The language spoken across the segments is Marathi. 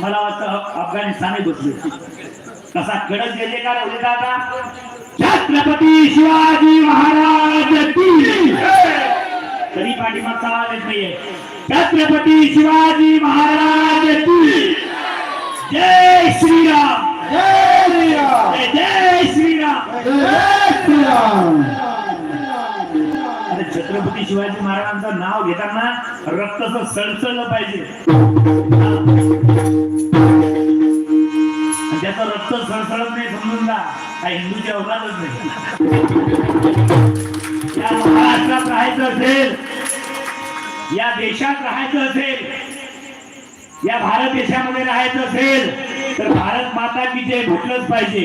मला वाटतं अफगाणिस्तानही बसले कसा कडक गेले का राहुले दादा? छत्रपती शिवाजी महाराज की तरी पाठीमागचा आवाज येत नाहीये. छत्रपती शिवाजी महाराज जय! श्रीराम! जय श्रीराम! जय जय श्रीराम! जय श्रीराम! अरे छत्रपती शिवाजी महाराजांचं नाव घेताना रक्ताचं सळसळलं पाहिजे. काही हिंदू हिंदूच्या अवघातच नाही. या महाराष्ट्रात राहायचं असेल या देशात राहायचं असेल या भारत देशामध्ये राहायचं असेल तर भारत माता की जय म्हटलंच पाहिजे.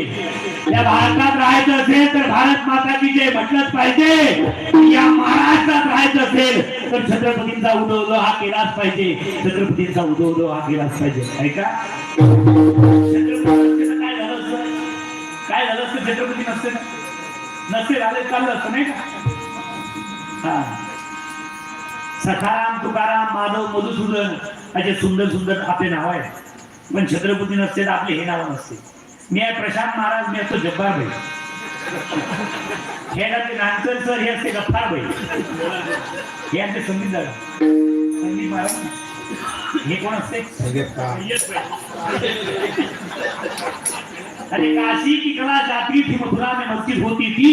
या भारतात राहायचं असेल तर भारत माता की जय म्हटलंच पाहिजे. या महाराष्ट्रात राहायचं असेल तर छत्रपतींचा उदो हा केलाच पाहिजे. छत्रपतींचा उदो उदो हा केलाच पाहिजे. ऐका? नसते ना नसते झालं चाललं असतं नाही का? हा. सखाराम तुकाराम माधव मधुसूदन असे सुंदर सुंदर आपले नाव आहेत. पण छत्रपती नसते तर आपले हे नाव नसते मी आहे प्रशांत महाराज मी असतो जब्बार भाई. हे असते नानकर सर हे असते गफ्फार भाई. हे असते संगीत दादा. संगीत महाराज हे कोण असते? अरे काशी की कला जाती थी मथुरा में मस्जिद होती थी।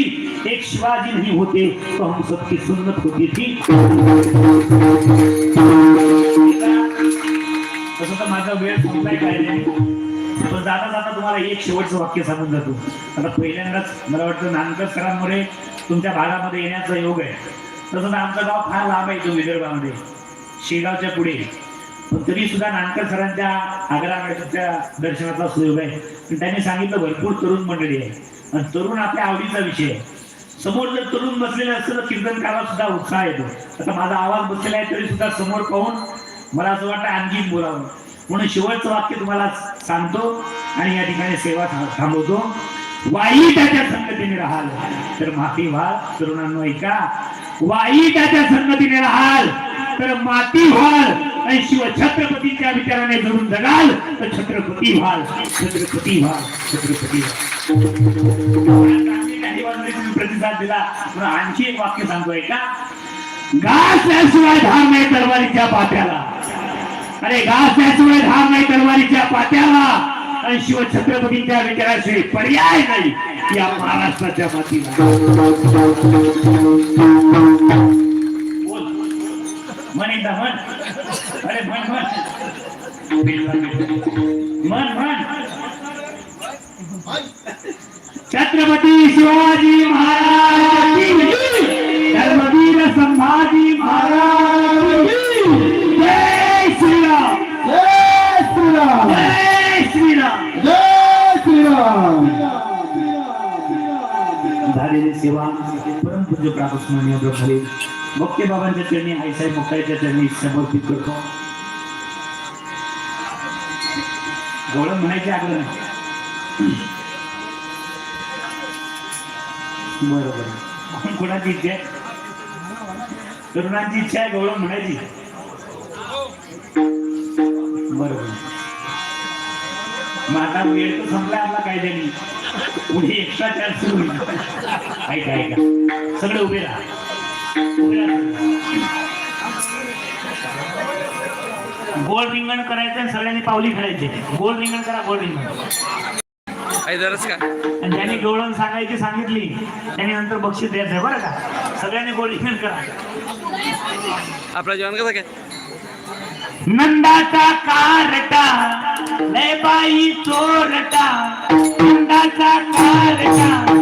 एक शिवाजी नहीं होते तो हम सबकी सुन्नत होती थी। तसं तर माझा वेळ संपलाय काय नाही पण जाता जाता तुम्हाला एक शेवटचं वाक्य सांगून जातो. आता पहिल्यांदाच मला वाटतं नानकर सरांमुळे तुमच्या भागामध्ये येण्याचा योग आहे. तसं तर आमचं गाव फार लांब आहे तो विदर्भामध्ये. शेगावच्या पुढे. तरी सुद्धा नानकर सरांच्या आग्रा मॅडमच्या दर्शनाचा सुयोग आहे. पण त्यांनी सांगितलं भरपूर तरुण मंडळी आहे. आणि तरुण आपल्या आवडीचा विषय आहे. समोर जर तरुण बसलेलं असतं तर कीर्तनकाराला सुद्धा उत्साह येतो. आता माझा आवाज बसलेला आहे तरी सुद्धा समोर पाहून मला असं वाटतं आणखी बोलावं. म्हणून शेवटचं वाक्य तुम्हाला सांगतो आणि या ठिकाणी सेवा थांबवतो. वाईटाच्या संगतीने राहाल. तर माती व्हाल तरुणांनो ऐका. वाईटाच्या संगतीने राहाल तर माती व्हाल. आणि शिव छत्रपतीच्या विचाराने धरून जगाल तर छत्रपती व्हाल. छत्रपती व्हाल छत्रपती व्हाल. प्रतिसाद दिला. म्हणून आणखी एक वाक्य सांगतोय का गासल्याशिवाय धार नाही तलवारीच्या पात्याला. अरे गासल्याशिवाय धार नाही तलवारीच्या पात्याला. आणि शिव छत्रपतींच्या विचाराशिवाय पर्याय नाही या महाराष्ट्राच्या मातीला. म्हणे. दहन अरे म्हण म्हण म्हण म्हण छत्रपती शिवाजी महाराज. धर्मवीर संभाजी महाराज जय श्रीराम. जय श्रीराम. जय श्रीराम. जय श्रीराम. झालेली सेवा परमपूज्य प्रापस्मरणीय ब्रह्मले मुक्ती बाबांच्या चरणी आईसाहेब मुक्ताईच्या चरणी समर्पित करतो गौरव म्हणायचे आग्रह नाही. बरोबर. कोण कोणाची इच्छा आहे? तरुणांची इच्छा आहे गौरव म्हणायची. बरोबर. मग आता वेळ तर संपला आपला कायद्याने. पुढे एक्स्ट्रा चार्ज सुरू ऐका ऐका. सगळे उभे राहा. गोल रिंगण करायचं आणि सगळ्यांनी पावली खेळायची. गोल रिंगण करा गोल रिंगण. आणि ज्यांनी गवळण सांगायची सांगितली त्यांनी नंतर बक्षीस द्यायचं आहे बरं का? सगळ्यांनी गोल रिंगण करा. आपलं जेवण कसं काय? नंदाचा कारटा लय बाई चोरटा. नंदाचा कारटा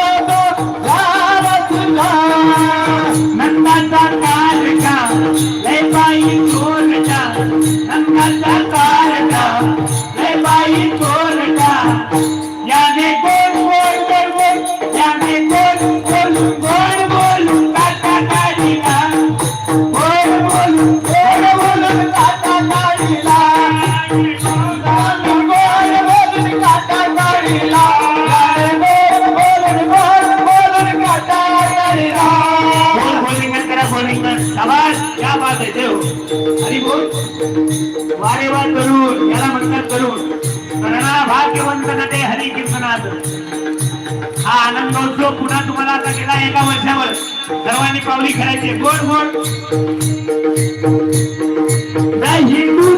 आनंद. हा आनंद उत्सव पुन्हा तुम्हाला आता गेला एका वर्षावर. सर्वांनी पावली खेळायची. गोड गोड. हिंदू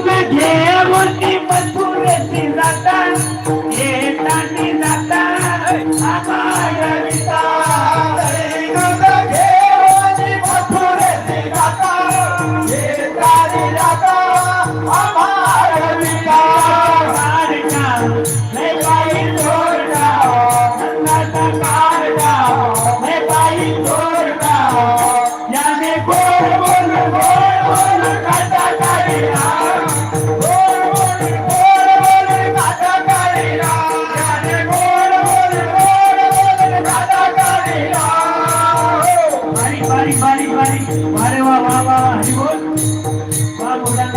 मजबूर जातात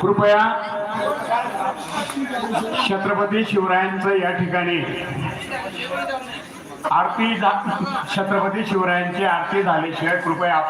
कृपया छत्रपती शिवरायांचं या ठिकाणी आरती छत्रपती शिवरायांची आरती झाल्याशिवाय कृपया